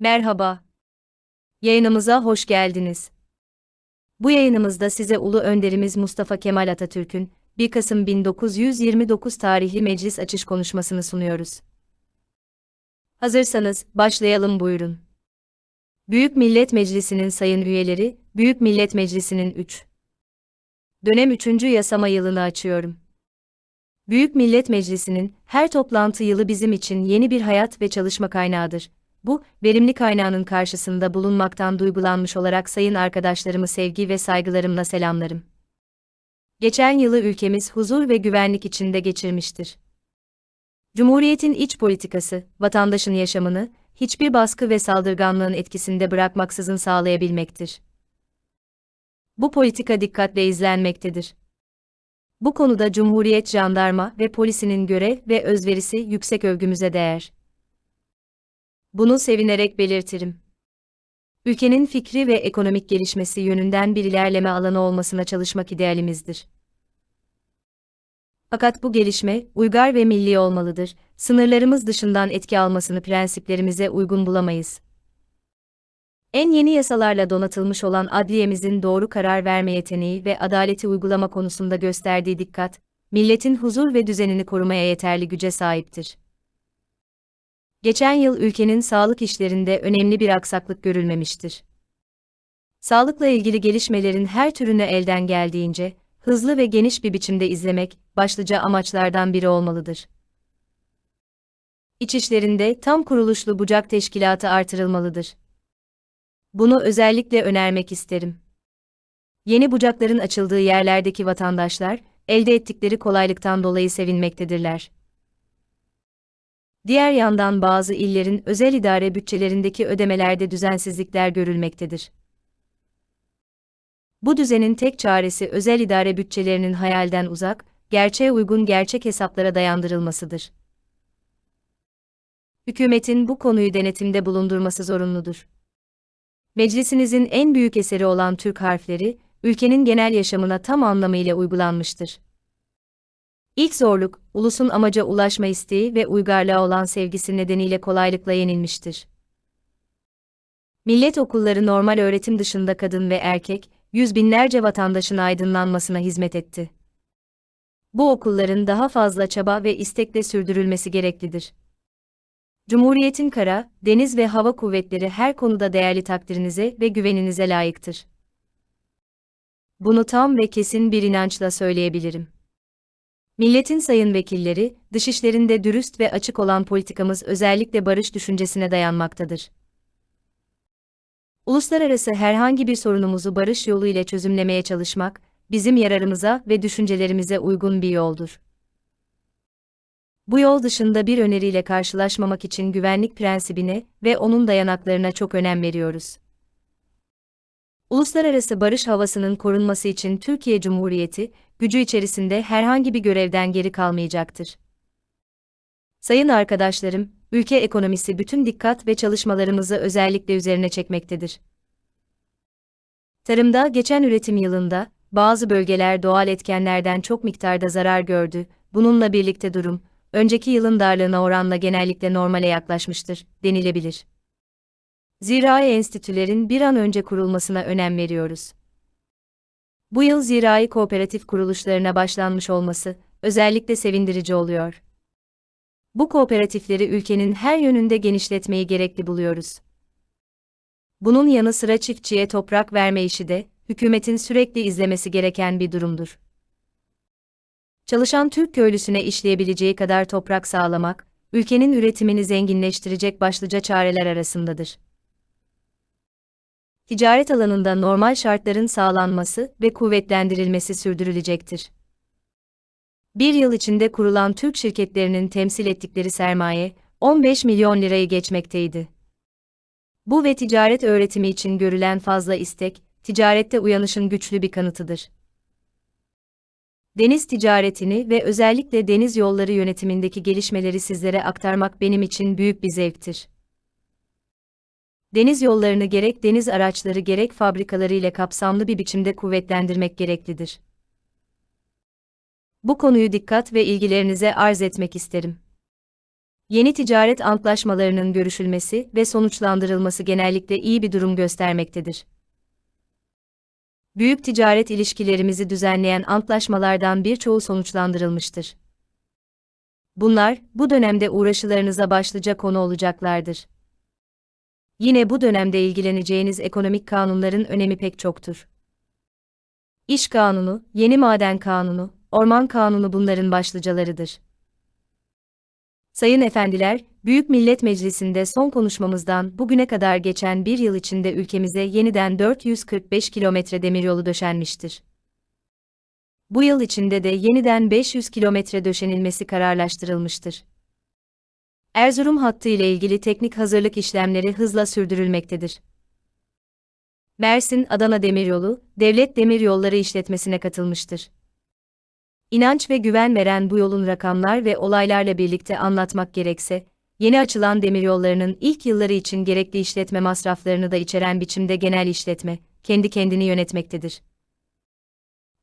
Merhaba. Yayınımıza hoş geldiniz. Bu yayınımızda size Ulu Önderimiz Mustafa Kemal Atatürk'ün 1 Kasım 1929 tarihli meclis açış konuşmasını sunuyoruz. Hazırsanız başlayalım buyurun. Büyük Millet Meclisi'nin sayın üyeleri, Büyük Millet Meclisi'nin 3. Dönem 3. yasama yılını açıyorum. Büyük Millet Meclisi'nin her toplantı yılı bizim için yeni bir hayat ve çalışma kaynağıdır. Bu, verimli kaynağının karşısında bulunmaktan duygulanmış olarak sayın arkadaşlarımı sevgi ve saygılarımla selamlarım. Geçen yılı ülkemiz huzur ve güvenlik içinde geçirmiştir. Cumhuriyetin iç politikası, vatandaşın yaşamını, hiçbir baskı ve saldırganlığın etkisinde bırakmaksızın sağlayabilmektir. Bu politika dikkatle izlenmektedir. Bu konuda Cumhuriyet Jandarma ve Polisi'nin görev ve özverisi yüksek övgümüze değer. Bunu sevinerek belirtirim. Ülkenin fikri ve ekonomik gelişmesi yönünden bir ilerleme alanı olmasına çalışmak idealimizdir. Fakat bu gelişme, uygar ve milli olmalıdır, sınırlarımız dışından etki almasını prensiplerimize uygun bulamayız. En yeni yasalarla donatılmış olan adliyemizin doğru karar verme yeteneği ve adaleti uygulama konusunda gösterdiği dikkat, milletin huzur ve düzenini korumaya yeterli güce sahiptir. Geçen yıl ülkenin sağlık işlerinde önemli bir aksaklık görülmemiştir. Sağlıkla ilgili gelişmelerin her türünü elden geldiğince, hızlı ve geniş bir biçimde izlemek, başlıca amaçlardan biri olmalıdır. İçişlerinde tam kuruluşlu bucak teşkilatı artırılmalıdır. Bunu özellikle önermek isterim. Yeni bucakların açıldığı yerlerdeki vatandaşlar, elde ettikleri kolaylıktan dolayı sevinmektedirler. Diğer yandan bazı illerin özel idare bütçelerindeki ödemelerde düzensizlikler görülmektedir. Bu düzenin tek çaresi özel idare bütçelerinin hayalden uzak, gerçeğe uygun gerçek hesaplara dayandırılmasıdır. Hükümetin bu konuyu denetimde bulundurması zorunludur. Meclisinizin en büyük eseri olan Türk harfleri, ülkenin genel yaşamına tam anlamıyla uygulanmıştır. İlk zorluk, ulusun amaca ulaşma isteği ve uygarlığa olan sevgisi nedeniyle kolaylıkla yenilmiştir. Millet okulları normal öğretim dışında kadın ve erkek, yüz binlerce vatandaşın aydınlanmasına hizmet etti. Bu okulların daha fazla çaba ve istekle sürdürülmesi gereklidir. Cumhuriyetin kara, deniz ve hava kuvvetleri her konuda değerli takdirinize ve güveninize layıktır. Bunu tam ve kesin bir inançla söyleyebilirim. Milletin sayın vekilleri, dışişlerinde dürüst ve açık olan politikamız özellikle barış düşüncesine dayanmaktadır. Uluslararası herhangi bir sorunumuzu barış yolu ile çözümlemeye çalışmak, bizim yararımıza ve düşüncelerimize uygun bir yoldur. Bu yol dışında bir öneriyle karşılaşmamak için güvenlik prensibine ve onun dayanaklarına çok önem veriyoruz. Uluslararası barış havasının korunması için Türkiye Cumhuriyeti, gücü içerisinde herhangi bir görevden geri kalmayacaktır. Sayın arkadaşlarım, ülke ekonomisi bütün dikkat ve çalışmalarımızı özellikle üzerine çekmektedir. Tarımda geçen üretim yılında, bazı bölgeler doğal etkenlerden çok miktarda zarar gördü, bununla birlikte durum, önceki yılın darlığına oranla genellikle normale yaklaşmıştır, denilebilir. Zirai enstitülerin bir an önce kurulmasına önem veriyoruz. Bu yıl zirai kooperatif kuruluşlarına başlanmış olması özellikle sevindirici oluyor. Bu kooperatifleri ülkenin her yönünde genişletmeyi gerekli buluyoruz. Bunun yanı sıra çiftçiye toprak verme işi de hükümetin sürekli izlemesi gereken bir durumdur. Çalışan Türk köylüsüne işleyebileceği kadar toprak sağlamak, ülkenin üretimini zenginleştirecek başlıca çareler arasındadır ticaret alanında normal şartların sağlanması ve kuvvetlendirilmesi sürdürülecektir. Bir yıl içinde kurulan Türk şirketlerinin temsil ettikleri sermaye, 15 milyon lirayı geçmekteydi. Bu ve ticaret öğretimi için görülen fazla istek, ticarette uyanışın güçlü bir kanıtıdır. Deniz ticaretini ve özellikle deniz yolları yönetimindeki gelişmeleri sizlere aktarmak benim için büyük bir zevktir deniz yollarını gerek deniz araçları gerek fabrikaları ile kapsamlı bir biçimde kuvvetlendirmek gereklidir. Bu konuyu dikkat ve ilgilerinize arz etmek isterim. Yeni ticaret antlaşmalarının görüşülmesi ve sonuçlandırılması genellikle iyi bir durum göstermektedir. Büyük ticaret ilişkilerimizi düzenleyen antlaşmalardan birçoğu sonuçlandırılmıştır. Bunlar, bu dönemde uğraşılarınıza başlıca konu olacaklardır. Yine bu dönemde ilgileneceğiniz ekonomik kanunların önemi pek çoktur. İş kanunu, yeni maden kanunu, orman kanunu bunların başlıcalarıdır. Sayın efendiler, Büyük Millet Meclisi'nde son konuşmamızdan bugüne kadar geçen bir yıl içinde ülkemize yeniden 445 kilometre demiryolu döşenmiştir. Bu yıl içinde de yeniden 500 kilometre döşenilmesi kararlaştırılmıştır. Erzurum hattı ile ilgili teknik hazırlık işlemleri hızla sürdürülmektedir. Mersin-Adana Demiryolu, Devlet Demiryolları işletmesine katılmıştır. İnanç ve güven veren bu yolun rakamlar ve olaylarla birlikte anlatmak gerekse, yeni açılan demiryollarının ilk yılları için gerekli işletme masraflarını da içeren biçimde genel işletme, kendi kendini yönetmektedir.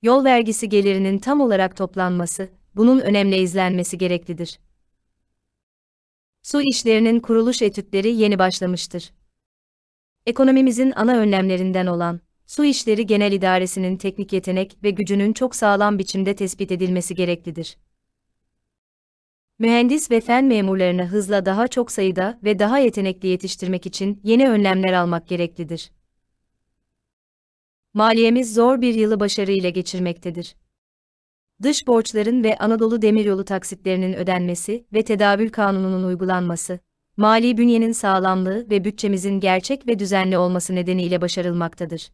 Yol vergisi gelirinin tam olarak toplanması, bunun önemli izlenmesi gereklidir. Su işlerinin kuruluş etütleri yeni başlamıştır. Ekonomimizin ana önlemlerinden olan Su İşleri Genel İdaresi'nin teknik yetenek ve gücünün çok sağlam biçimde tespit edilmesi gereklidir. Mühendis ve fen memurlarını hızla daha çok sayıda ve daha yetenekli yetiştirmek için yeni önlemler almak gereklidir. Maliyemiz zor bir yılı başarıyla geçirmektedir. Dış borçların ve Anadolu Demiryolu taksitlerinin ödenmesi ve tedavül kanununun uygulanması, mali bünyenin sağlamlığı ve bütçemizin gerçek ve düzenli olması nedeniyle başarılmaktadır.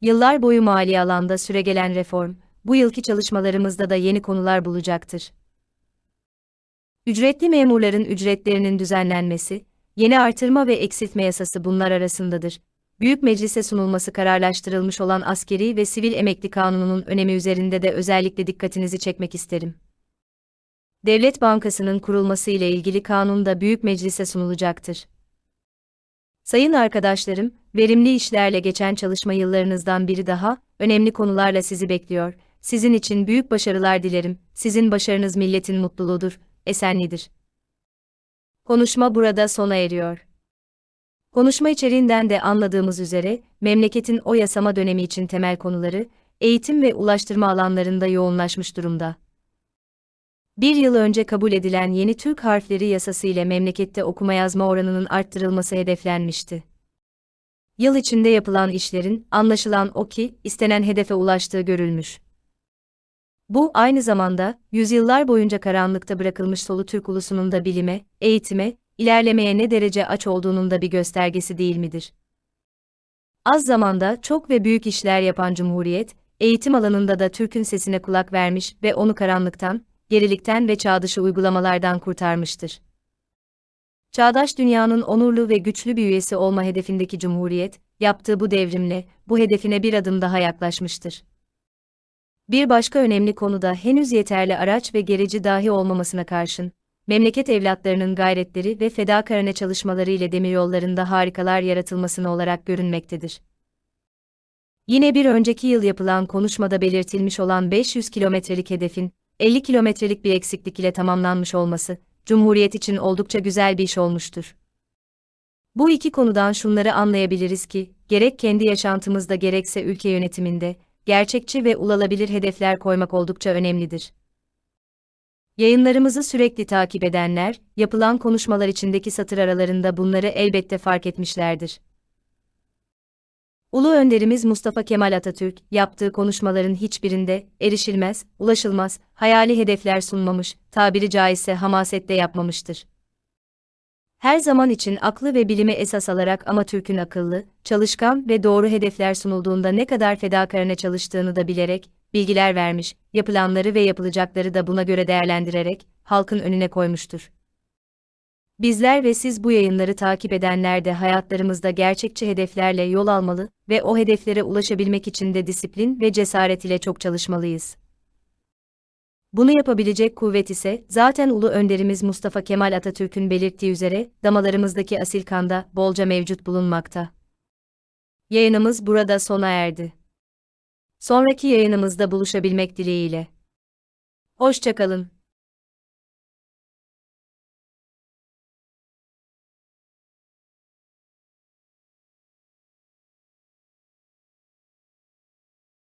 Yıllar boyu mali alanda süregelen reform, bu yılki çalışmalarımızda da yeni konular bulacaktır. Ücretli memurların ücretlerinin düzenlenmesi, yeni artırma ve eksiltme yasası bunlar arasındadır. Büyük Meclis'e sunulması kararlaştırılmış olan askeri ve sivil emekli kanununun önemi üzerinde de özellikle dikkatinizi çekmek isterim. Devlet Bankası'nın kurulması ile ilgili kanun da Büyük Meclis'e sunulacaktır. Sayın arkadaşlarım, verimli işlerle geçen çalışma yıllarınızdan biri daha, önemli konularla sizi bekliyor. Sizin için büyük başarılar dilerim. Sizin başarınız milletin mutluluğudur, esenlidir. Konuşma burada sona eriyor. Konuşma içeriğinden de anladığımız üzere, memleketin o yasama dönemi için temel konuları, eğitim ve ulaştırma alanlarında yoğunlaşmış durumda. Bir yıl önce kabul edilen yeni Türk harfleri yasası ile memlekette okuma yazma oranının arttırılması hedeflenmişti. Yıl içinde yapılan işlerin, anlaşılan o ki, istenen hedefe ulaştığı görülmüş. Bu, aynı zamanda, yüzyıllar boyunca karanlıkta bırakılmış solu Türk ulusunun da bilime, eğitime, ilerlemeye ne derece aç olduğunun da bir göstergesi değil midir? Az zamanda çok ve büyük işler yapan Cumhuriyet, eğitim alanında da Türk'ün sesine kulak vermiş ve onu karanlıktan, gerilikten ve çağdışı uygulamalardan kurtarmıştır. Çağdaş dünyanın onurlu ve güçlü bir üyesi olma hedefindeki Cumhuriyet, yaptığı bu devrimle, bu hedefine bir adım daha yaklaşmıştır. Bir başka önemli konu da henüz yeterli araç ve gereci dahi olmamasına karşın, memleket evlatlarının gayretleri ve fedakarane çalışmaları ile demiryollarında harikalar yaratılmasını olarak görünmektedir. Yine bir önceki yıl yapılan konuşmada belirtilmiş olan 500 kilometrelik hedefin, 50 kilometrelik bir eksiklik ile tamamlanmış olması, Cumhuriyet için oldukça güzel bir iş olmuştur. Bu iki konudan şunları anlayabiliriz ki, gerek kendi yaşantımızda gerekse ülke yönetiminde, gerçekçi ve ulaşılabilir hedefler koymak oldukça önemlidir. Yayınlarımızı sürekli takip edenler, yapılan konuşmalar içindeki satır aralarında bunları elbette fark etmişlerdir. Ulu önderimiz Mustafa Kemal Atatürk, yaptığı konuşmaların hiçbirinde, erişilmez, ulaşılmaz, hayali hedefler sunmamış, tabiri caizse hamasette yapmamıştır. Her zaman için aklı ve bilimi esas alarak ama Türk'ün akıllı, çalışkan ve doğru hedefler sunulduğunda ne kadar fedakarına çalıştığını da bilerek, bilgiler vermiş, yapılanları ve yapılacakları da buna göre değerlendirerek, halkın önüne koymuştur. Bizler ve siz bu yayınları takip edenler de hayatlarımızda gerçekçi hedeflerle yol almalı ve o hedeflere ulaşabilmek için de disiplin ve cesaret ile çok çalışmalıyız. Bunu yapabilecek kuvvet ise zaten ulu önderimiz Mustafa Kemal Atatürk'ün belirttiği üzere damarlarımızdaki asil kanda bolca mevcut bulunmakta. Yayınımız burada sona erdi. Sonraki yayınımızda buluşabilmek dileğiyle. Hoşçakalın.